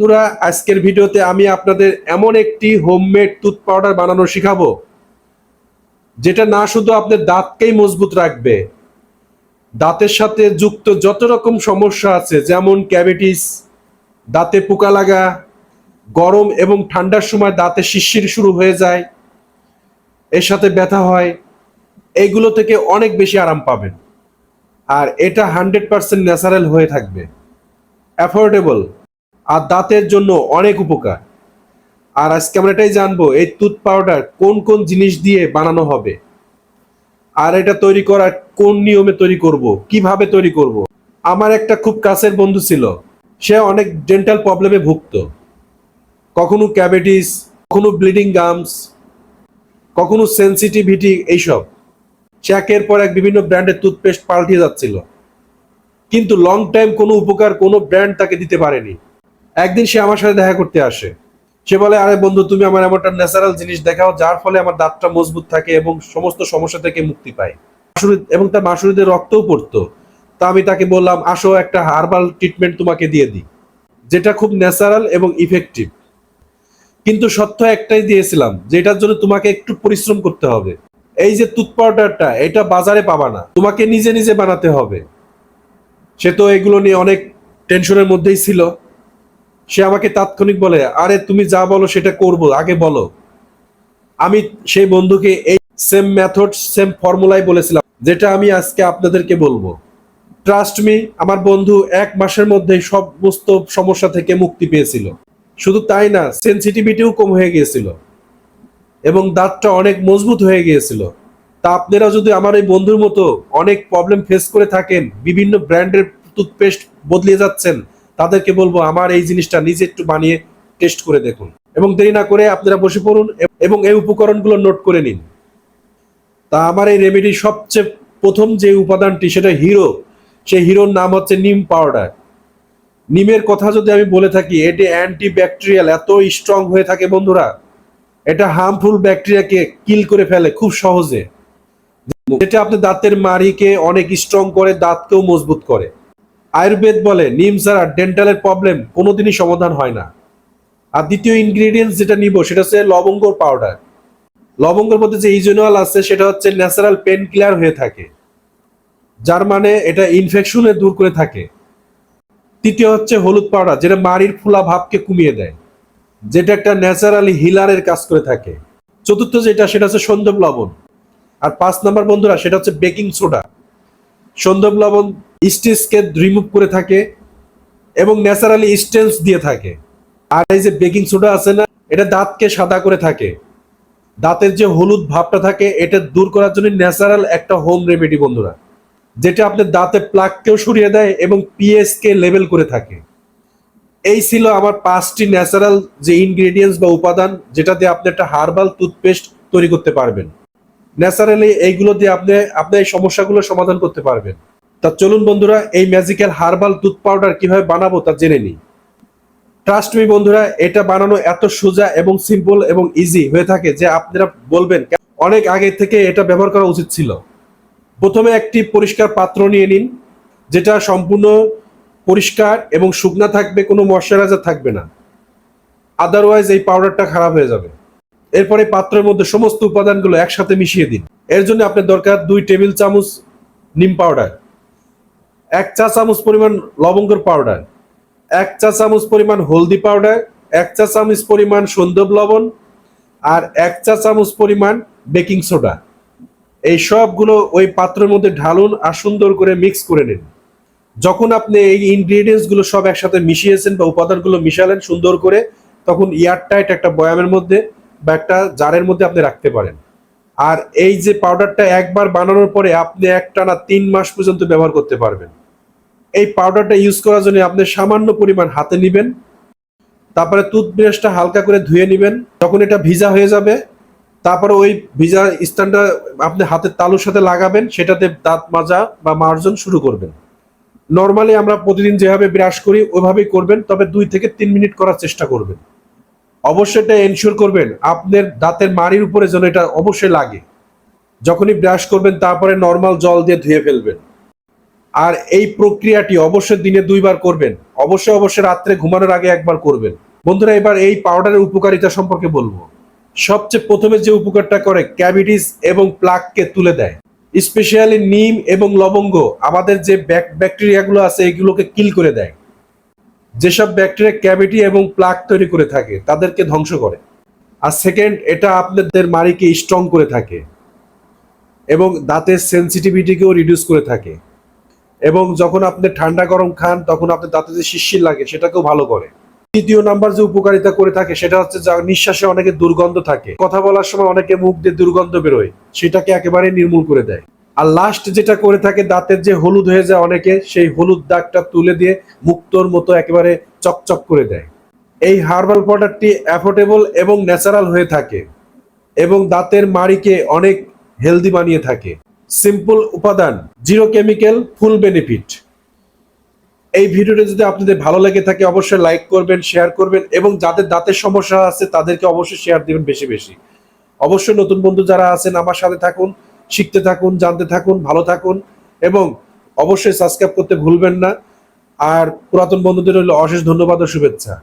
বন্ধুরা, আজকের ভিডিওতে আমি আপনাদের এমন একটি হোমমেড টুথ পাউডার বানানো শিখাবো। যেটা না শুধু আপনার দাঁতকেই মজবুত রাখবে, দাঁতের সাথে যুক্ত যত রকম সমস্যা আছে, যেমন ক্যাভিটিস, দাঁতে পোকা লাগা, গরম এবং ঠান্ডার সময় দাঁতে শিরশির শুরু হয়ে যায়, এর সাথে ব্যথা হয় এইগুলো থেকে অনেক বেশি আরাম পাবেন। আর এটা হান্ড্রেড পার্সেন্ট ন্যাচারাল হয়ে থাকবে। অ্যাফোর্ডেবল আর দাঁতের জন্য অনেক উপকার। আর আজকে আমরা এটাই জানব, এই টুথ পাউডার কোন কোন জিনিস দিয়ে বানানো হবে? আর এটা তৈরি করার কোন নিয়মে তৈরি করব? কীভাবে তৈরি করব? আমার একটা খুব কাছের বন্ধু ছিল, সে অনেক ডেন্টাল প্রবলেমে ভুগত। কখনো ক্যাভিটিস কখনো ব্লিডিং গামস কখনো সেন্সিটিভিটি এইসব। সে একের পর এক বিভিন্ন ব্র্যান্ডের টুথপেস্ট পাল্টিয়ে যাচ্ছিল। কিন্তু লং টাইম কোনো উপকার কোনো ব্র্যান্ড তাকে দিতে পারেনি। একদিন সে আমার সাথে দেখা করতে আসে। সে বলে, আরে বন্ধু, তুমি আমার এমন একটা ন্যাচারাল জিনিস দেখাও, যার ফলে আমার দাঁতটা মজবুত থাকে এবং সমস্ত সমস্যা থেকে মুক্তি পায়। এবং তার মাসুরিদের রক্তও পড়তো। তা আমি তাকে বললাম, আসো একটা হার্বাল ট্রিটমেন্ট তোমাকে দিয়ে দিই, যেটা খুব ন্যাচারাল এবং ইফেক্টিভ কিন্তু সত্য একটাই দিয়েছিলাম যেটার জন্য তোমাকে একটু পরিশ্রম করতে হবে। এই যে টুথ পাউডারটা এটা বাজারে পাবা না, তোমাকে নিজে নিজে বানাতে হবে। সে তো এগুলো নিয়ে অনেক টেনশনের মধ্যেই ছিল। সে আমাকে তাৎক্ষণিক বলে, আরে, তুমি যা বলো সেটা করব, আগে বলো। আমি সেই বন্ধুকে এই সেম মেথড সেম ফর্মুলাই বলেছিলাম, যেটা আমি আজকে আপনাদেরকে বলব। ট্রাস্ট মি আমার বন্ধু এক মাসের মধ্যেই সমস্ত সমস্যা থেকে মুক্তি পেয়েছিল। শুধু তাই না সেন্সিটিভিটিও কম হয়ে গিয়েছিল। এবং দাঁতটা অনেক মজবুত হয়ে গিয়েছিল। তা আপনারা যদি আমার এই বন্ধুর মতো অনেক প্রবলেম ফেস করে থাকেন, বিভিন্ন ব্র্যান্ডের টুথপেস্ট বদলিয়ে যাচ্ছেন তাদেরকে বলব, আমার এই জিনিসটা নিজে একটু বানিয়ে টেস্ট করে দেখুন। এবং দেরি না করে আপনারা বসে পড়ুন এবং এই উপকরণগুলো নোট করে নিন। তা আমার এই রেমেডি সবচেয়ে প্রথম যে উপাদানটি, সেটা হিরো সেই হিরোর নাম হচ্ছে নিম পাউডার নিমের কথা যদি আমি বলে থাকি, এটি অ্যান্টি ব্যাকটেরিয়াল এত স্ট্রং হয়ে থাকে বন্ধুরা। এটা হার্মফুল ব্যাকটেরিয়াকে কিল করে ফেলে খুব সহজে। যেটা আপনার দাঁতের মাড়িকে অনেক স্ট্রং করে, দাঁতকেও মজবুত করে। আয়ুর্বেদ বলে, নিম ছাড়া ডেন্টালের প্রবলেম কোনোদিনই সমাধান হয় না। আর দ্বিতীয় ইনগ্রেডিয়েন্টস যেটা নিব, সেটা হচ্ছে লবঙ্গর পাউডার লবঙ্গের মধ্যে যে ইজেনুয়াল আছে, সেটা হচ্ছে ন্যাচারাল পেন কিলার হয়ে থাকে। যার মানে এটা ইনফেকশনে দূর করে থাকে। তৃতীয় হচ্ছে হলুদ পাউডার যেটা মাড়ির ফুলা ভাবকে কমিয়ে দেয়, যেটা একটা ন্যাচারালি হিলারের কাজ করে থাকে। চতুর্থ যেটা, সেটা হচ্ছে সন্দব লবণ। আর পাঁচ নাম্বার বন্ধুরা, সেটা হচ্ছে বেকিং সোডা সন্দব লবণ স্টেজকে রিমুভ করে থাকে এবং ন্যাচারালি স্টেন্স দিয়ে থাকে। আর এই যে বেকিং সোডা আছে না, এটা দাঁতকে সাদা করে থাকে। দাঁতের যে হলুদ ভাবটা থাকে, এটা দূর করার জন্য ন্যাচারাল একটা হোম রেমেডি বন্ধুরা, যেটা আপনার দাঁতে প্লাককেও সরিয়ে দেয় এবং পিএস কে লেভেল করে থাকে। এই ছিল আমার পাঁচটি ন্যাচারাল যে ইনগ্রেডিয়েন্টস বা উপাদান, যেটা দিয়ে আপনি একটা হার্বাল টুথপেস্ট তৈরি করতে পারবেন। ন্যাচারালি এইগুলো দিয়ে আপনি আপনি এই সমস্যাগুলো সমাধান করতে পারবেন। তা চলুন বন্ধুরা, এই ম্যাজিক্যাল হার্বাল টুথ পাউডার কীভাবে বানাবো তা জেনে নিই। ট্রাস্ট মি বন্ধুরা, এটা বানানো এত সোজা এবং সিম্পল এবং ইজি হয়ে থাকে যে আপনারা বলবেন, অনেক আগে থেকে এটা ব্যবহার করা উচিত ছিল। প্রথমে একটি পরিষ্কার পাত্র নিয়ে নিন, যেটা সম্পূর্ণ পরিষ্কার এবং শুকনা থাকবে, কোনো ময়শ্চারাইজার থাকবে না। আদারওয়াইজ এই পাউডারটা খারাপ হয়ে যাবে। এরপরে পাত্রের মধ্যে সমস্ত উপাদানগুলো একসাথে মিশিয়ে দিন। এর জন্য আপনার দরকার দুই টেবিল চামচ নিম পাউডার, এক চা চামচ পরিমাণ লবঙ্গর পাউডার, এক চা চামচ পরিমাণ হলদি পাউডার, এক চা চামচ পরিমাণ সন্দব লবণ আর এক চা চামচ পরিমাণ বেকিং সোডা। এই সবগুলো ওই পাত্রের মধ্যে ঢালুন আর সুন্দর করে মিক্স করে নিন। যখন আপনি এই ইনগ্রিডিয়েন্টসগুলো সব একসাথে মিশিয়েছেন বা উপাদানগুলো মিশালেন সুন্দর করে, তখন এয়ারটাইট একটা বয়ামের মধ্যে বা একটা জারের মধ্যে আপনি রাখতে পারেন। আর এই যে পাউডারটা একবার বানানোর পরে আপনি একটানা তিন মাস পর্যন্ত ব্যবহার করতে পারবেন। এই পাউডারটা ইউজ করার জন্য আপনি সামান্য পরিমাণ হাতে নেবেন, তারপরে টুথব্রাশটা হালকা করে ধুয়ে নেবেন, যখন এটা ভিজা হয়ে যাবে, তারপরে ওই ভিজা স্থানটা আপনি হাতের তালুর সাথে লাগাবেন, সেটাতে দাঁত মাজা বা মার্জন শুরু করবেন। নর্মালি আমরা প্রতিদিন যেভাবে ব্রাশ করি ওইভাবেই করবেন, তবে দুই থেকে তিন মিনিট করার চেষ্টা করবেন। অবশ্যই এটা এনশিওর করবেন আপনার দাঁতের মাড়ির উপরে যেন এটা অবশ্যই লাগে। যখনই ব্রাশ করবেন, তারপরে নর্মাল জল দিয়ে ধুয়ে ফেলবেন। আর এই প্রক্রিয়াটি অবশ্যই দিনে দুইবার করবেন। অবশ্যই অবশ্যই রাত্রে ঘুমানোর আগে একবার করবেন। বন্ধুরা, এবার এই পাউডারের উপকারিতা সম্পর্কে বলব। সবচেয়ে প্রথমে যে উপকারটা করে ক্যাভিটিস এবং প্লাককে তুলে দেয়। স্পেশালি নিম এবং লবঙ্গ, আমাদের যে ব্যাকটেরিয়াগুলো আছে, এগুলোকে কিল করে দেয়। যেসব ব্যাকটেরিয়া ক্যাভিটি এবং প্লাক তৈরি করে থাকে, তাদেরকে ধ্বংস করে। আর সেকেন্ড, এটা আপনাদের মাড়িকে স্ট্রং করে থাকে এবং দাঁতের সেন্সিটিভিটিকেও রিডিউস করে থাকে। এবং যখন আপনি ঠান্ডা গরম খান, তখন আপনার দাঁতে যে শিরশির লাগে, সেটাকেও ভালো করে। তৃতীয় নাম্বার যে উপকারিতা করে থাকে, সেটা হচ্ছে যা নিঃশ্বাসে অনেকে দুর্গন্ধ থাকে। কথা বলার সময় অনেকে মুখ দিয়ে দুর্গন্ধ বেরোয়, সেটাকে একেবারে নির্মূল করে দেয়। আর লাস্ট যেটা করে থাকে, দাঁতের যে হলুদ হয়ে যায় অনেকে, সেই হলুদ দাগটা তুলে দিয়ে মুক্তোর মতো একেবারে চকচক করে দেয়। এই হার্বাল প্রোডাক্টটি অ্যাফোর্ডেবল এবং ন্যাচারাল হয়ে থাকে এবং দাঁতের মাড়িকে অনেক হেলদি বানিয়ে থাকে। সিম্পল উপাদান জিরো কেমিক্যাল ফুল বেনিফিট এই ভিডিওটা যদি আপনাদের ভালো লেগে থাকে, অবশ্যই লাইক করবেন শেয়ার করবেন এবং যাদের দাঁতের সমস্যা আছে, তাদেরকে অবশ্যই শেয়ার দিবেন বেশি বেশি। অবশ্যই নতুন বন্ধু যারা আছেন, আমার সাথে থাকুন। শিখতে থাকুন, জানতে থাকুন, ভালো থাকুন এবং অবশ্যই সাবস্ক্রাইব করতে ভুলবেন না। আর পুরাতন বন্ধুদের হলো অশেষ ধন্যবাদ ও শুভেচ্ছা।